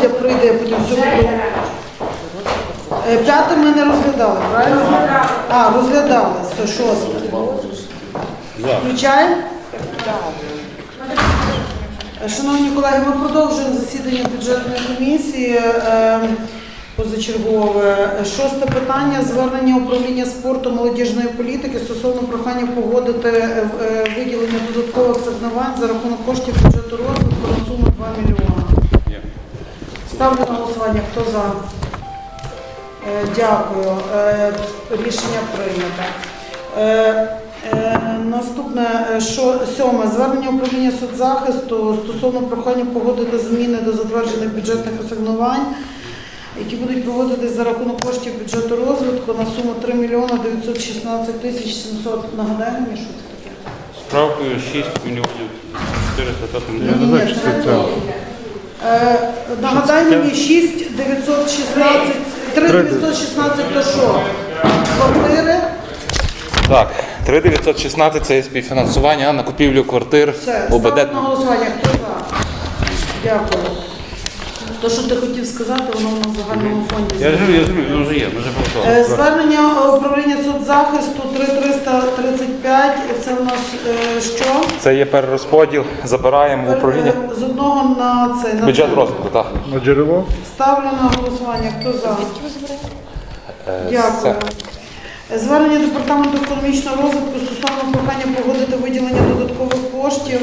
Володя прийде, потім все буду. Е, П'яте ми не розглядали, правильно? А, розглядали, все, шосте. Включаємо? Е, Шановні колеги, ми продовжуємо засідання бюджетної комісії е, позачергове. Е, Шосте питання звернення управління спорту молодіжної політики стосовно прохання погодити е, в- е, виділення додаткових сигнувань за рахунок коштів бюджету розвитку на суму 2 мільйони. Ставлю на голосування. Хто за? Е, Дякую. Е, Рішення прийнято. Е, е, Наступне е, що сьоме звернення управління соцзахисту стосовно прохання погодити зміни до затверджених бюджетних асигнувань, які будуть проводитись за рахунок коштів бюджету розвитку на суму 3 мільйони 916 тисяч 700. Нагадай мені, що це таке? Справкою 6 мільйонів 405 Ні, мільйонів. Нагадай мені 6 916, 3 916 то що? Квартири? Так, 3916 це є співфінансування на купівлю квартир Все, ОБД. ставлю на голосування. Хто за? Дякую. То, що ти хотів сказати, воно в нас в загальному фонді. Я ж я зрозумів, воно вже є, ми вже Е. Звернення е, управління соцзахисту 3335. Це у нас е, що? Це є перерозподіл, забираємо в управління. Е, З одного на це на Бюджет розвитку, так. На джерело? Ставлю на голосування. Хто за? Е, Дякую. це- Звернення департаменту економічного розвитку стосовно прохання погодити виділення додаткових коштів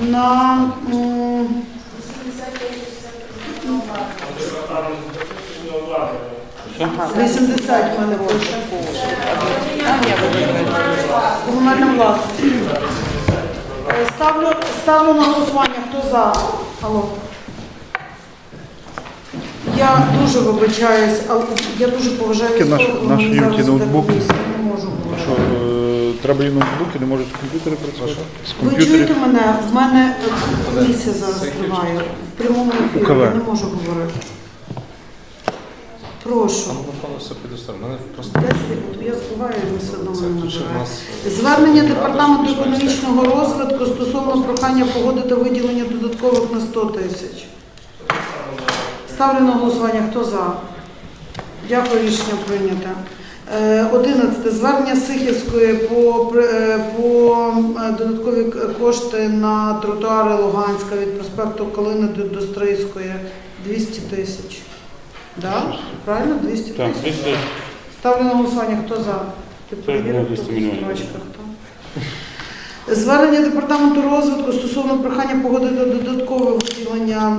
на м, Що? 80 в мене пише. Комунальна власність. Ставлю, ставлю на голосування. Хто за? Алло. Я дуже вибачаюсь, але я дуже поважаю Таке наш- військових, наш вони зараз ноутбук. іде комісія, не можу говорити. Що, е, треба їм ноутбуки, не можуть з комп'ютера працювати? З Ви чуєте комп'ютерів? мене? В мене е, комісія зараз триває. В прямому ефірі я не можу говорити. Прошу. все підоставлено. Мене просто 10. Я і ви все одно Звернення департаменту економічного розвитку стосовно прохання погодити виділення додаткових на 100 тисяч. Ставлю на голосування. Хто за? Дякую, рішення прийнято. Е, 11. Звернення Сихівської по, е, по е, додаткові кошти на тротуари Луганська від проспекту Калини до, до Стрийської 200 тисяч. Да? Правильно? 200 Так, тисяч. 200. Ставлю на голосування. Хто за? Ти Це перевірив, було хто 200 в мільйонів. строчках, так? Звернення департаменту розвитку стосовно прохання погодити додаткове виділення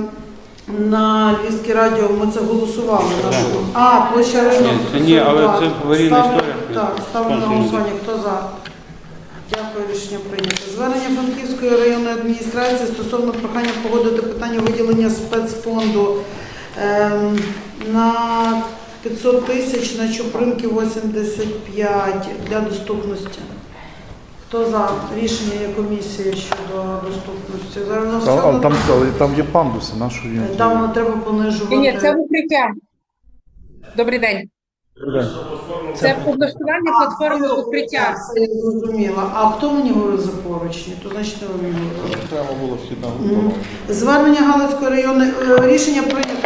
на Львівське радіо. Ми це голосували. Так. А, площа ринок. Ні, це ні, але це аварійна Ставлю- історія. Так, ставлю на голосування. Хто за? Дякую, рішення прийнято. Звернення Франківської районної адміністрації стосовно прохання погодити питання виділення спецфонду на 500 тисяч на Чупринки 85 для доступності. Хто за рішення є комісії щодо доступності? Зараз все Але там, але там є пандуси, на що їм? там треба понижувати. Ні, ні, це укриття. Добрий день. Добре. Це облаштування платформи укриття. Це я зрозуміла. А хто мені говорив за поручні? То значить не ви мені говорили. Треба було вхідна Мгм. Звернення Галицької районної е, рішення прийнято.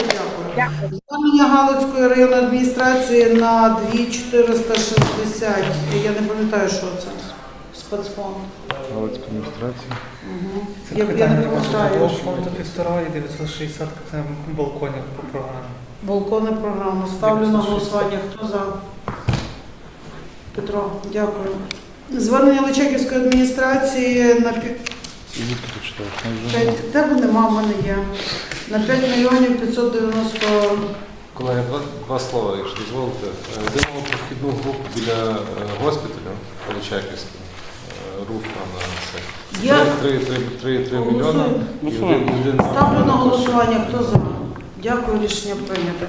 Звернення Галицької районної адміністрації на 2460. Я не пам'ятаю, що це. Спецфонд. Галицька адміністрація. Угу. Це Я, я не пам'ятаю. фонду півтора і 960 це балконів по програмі. Балкони програму. Ставлю на голосування. Хто за? Петро, дякую. Звернення Личаківської адміністрації на пі- П'ять- Тебе нема, в мене є. На 5 мільйонів 590 колеги, два, два слова, якщо дозволите. Е, Йдемо про вхідну групу біля е, госпіталю Поличаківського. Руфа на це. Я 3 мільйони. Голосуємо. І один, один ставлю на голосування. Хто за? Дякую, рішення прийнято.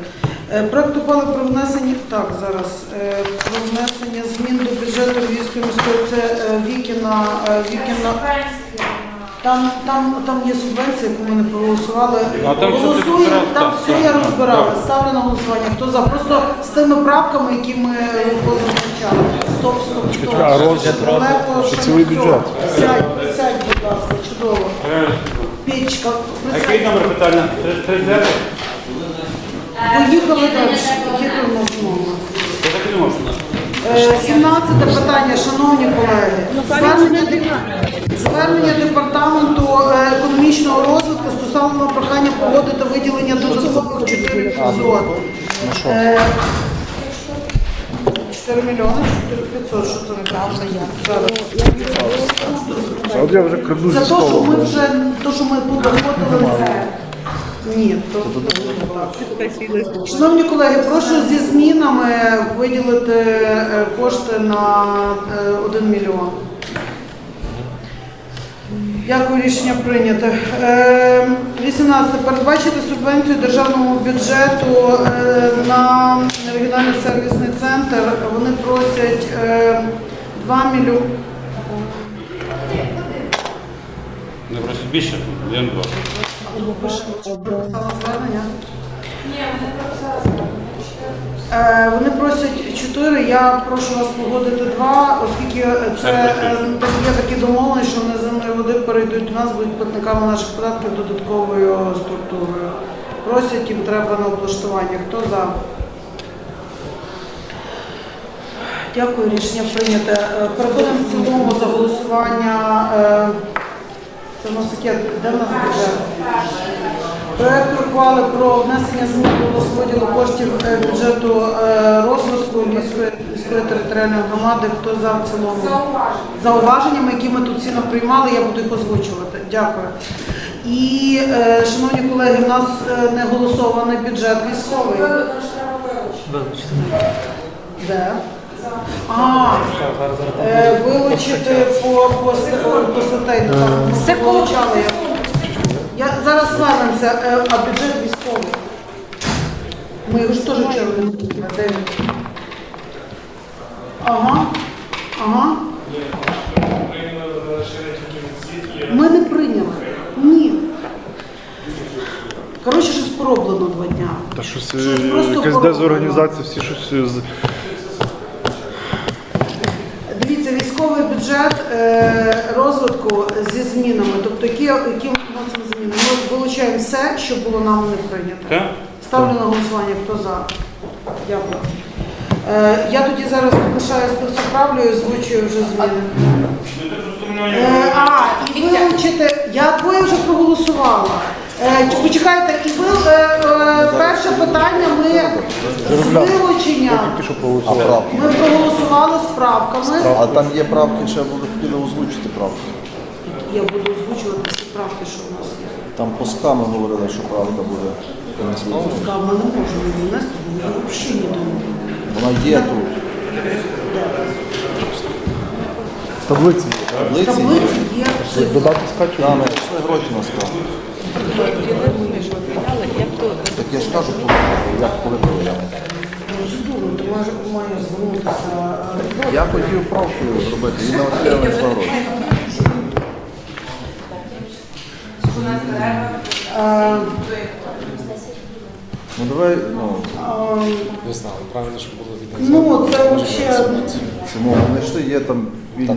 Е, Проект ухвали про внесення так зараз е, про внесення змін до бюджету Львівської міської це е, Вікіна е, Вікіна. Там, там, там є субвенція, яку ми не проголосували. А там все Голосуємо, там так, все так, я так, розбирала. так. Ставлю на голосування. Хто за? Просто з тими правками, які ми позначали. Стоп, стоп, стоп. А розгляд, Чи цілий бюджет? Сядь, сядь, будь ласка, чудово. Пічка. А який номер питання? 39? Поїхали далі. Які тут у нас так і не можна. Е, 17 питання, шановні колеги. Звернення, деп- звернення розвитку прохання погодити виділення додаткових 4 500. Е, 4 мільйони 4 500, що це неправда є. Зараз. Це От я вже краду зі то, що столу. ми вже, то, що ми подоходили, це. Ні, то, то Шановні колеги, прошу зі змінами виділити е, кошти на е, 1 мільйон. Дякую, рішення прийнято. Е, 18. Передбачити субвенцію державному бюджету е, на регіональний сервісний центр. Вони просять е, 2 мільйони. Не просить більше, один-два. Звернення? Е, Вони просять 4, я прошу вас погодити 2, оскільки це е, так є такі домовлення, що вони земної води перейдуть до нас, будуть платниками наших податків додатковою структурою. Просять, їм треба на облаштування. Хто за? Дякую, рішення прийнято. Е, Переходимо в цілому за голосування. е, Це у нас таке, де в нас бюджет? Проект ухвали про внесення змін до розподілу коштів е, бюджету е, розвитку міської, міської територіальної громади. Хто за в цілому? Зауваженнями, які ми тут всі приймали, я буду їх озвучувати. Дякую. І, е, шановні колеги, в нас не голосований бюджет військовий. Де? А, вилучити по, по, по статей. ми вилучали. Я зараз вернемося, е, а бюджет військовий. Ми його ж теж вчора не викупили. Де він? Ага, ага. Ми не прийняли. Ні. Коротше, щось пороблено два дня. Та щось Щось е, просто якась пороблено. дезорганізація, всі щось е, з- Дивіться, військовий бюджет е, розвитку зі змінами, тобто які, які ми вносимо зміни. Ми вилучаємо все, що було нам не прийнято. Так? Ставлю на голосування, хто за. Дякую. Е, я тоді зараз залишаю все і озвучую вже зміни. Е, а, і вилучити, я двоє вже проголосувала. Е, почекайте, і ви, е, е, перше питання ми з вилучення. Ми проголосували з правками. А там є правки, ще буду хотіли озвучити правки. Я буду озвучувати всі правки, що в нас є. Там по сками говорили, що правка буде. Сказав, ми не можемо внести, бо ми взагалі не думаємо. Вона є тут. В таблиці є. В таблиці є. Додати скачу. Там пішли гроші на справу. Так я ж кажу, як коли проведемо. Процедуру, то має звернутися. Я хотів правку зробити, і на гроші. е, Ну давай, ну, Не знали, правильно, що було відомо. Ну, це взагалі. це мова знайшли, є там вільні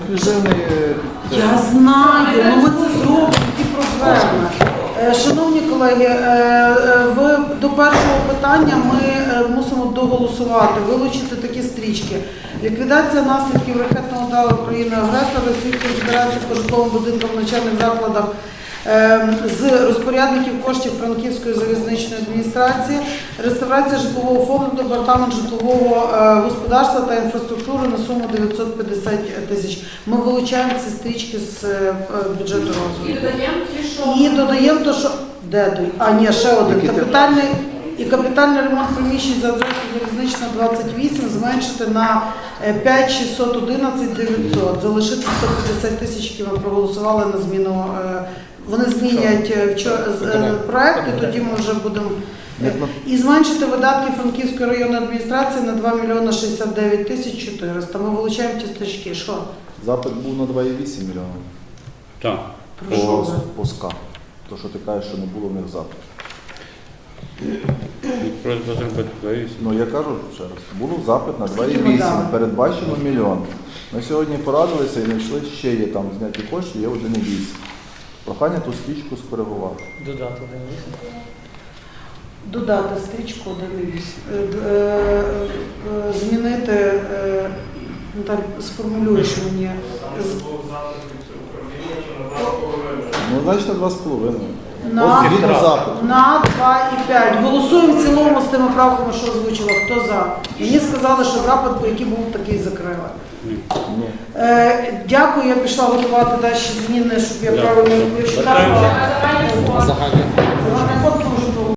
інклюзивний. Я знаю, ну ми це зробимо, які проблеми. Е, Шановні колеги, е, е, в, до першого питання ми е, мусимо доголосувати, вилучити такі стрічки. Ліквідація наслідків ракетного удару України агресора Російської Федерації по житловим будинкам навчальних закладах з розпорядників коштів Франківської залізничної адміністрації, реставрація житлового фонду, департамент житлового е, господарства та інфраструктури на суму 950 тисяч. Ми вилучаємо ці стрічки з е, бюджету розвитку. І додаємо то, що де той? А ні, ще один капітальний і капітальний ремонт приміщень за адресою залізнична 28 зменшити на е, 5 611 900, залишити 150 тисяч, які ми проголосували на зміну е, вони змінять е, е, проект, і тоді ми вже будемо. е, І зменшити видатки Франківської районної адміністрації на 2 мільйони 69 тисяч 400. Ми вилучаємо ті стежки. Що? Запит був на 2,8 мільйона Так. По, по СКА. То, що ти кажеш, що не було в них запиту. Просьба зробити двоїсть. Ну я кажу ще раз, було запит на Скільки ми дали? 2,8, передбачено мільйон. Ми сьогодні порадилися і знайшли ще є там зняті кошти, є 1,8. Прохання ту стрічку скоригувати. Додати один місяць. Додати стрічку 1,8. Е, е, е, Змінити, Наталь, сформулюєш мені. Ну, значить на 2,5. На- Ось згідно запиту. На 2,5. Голосуємо в цілому з тими правками, що озвучила. Хто за? Мені сказали, що запит, який був, такий закрили. Е, дякую, я пішла готувати далі зміни, щоб я правильно відповідала. Загальний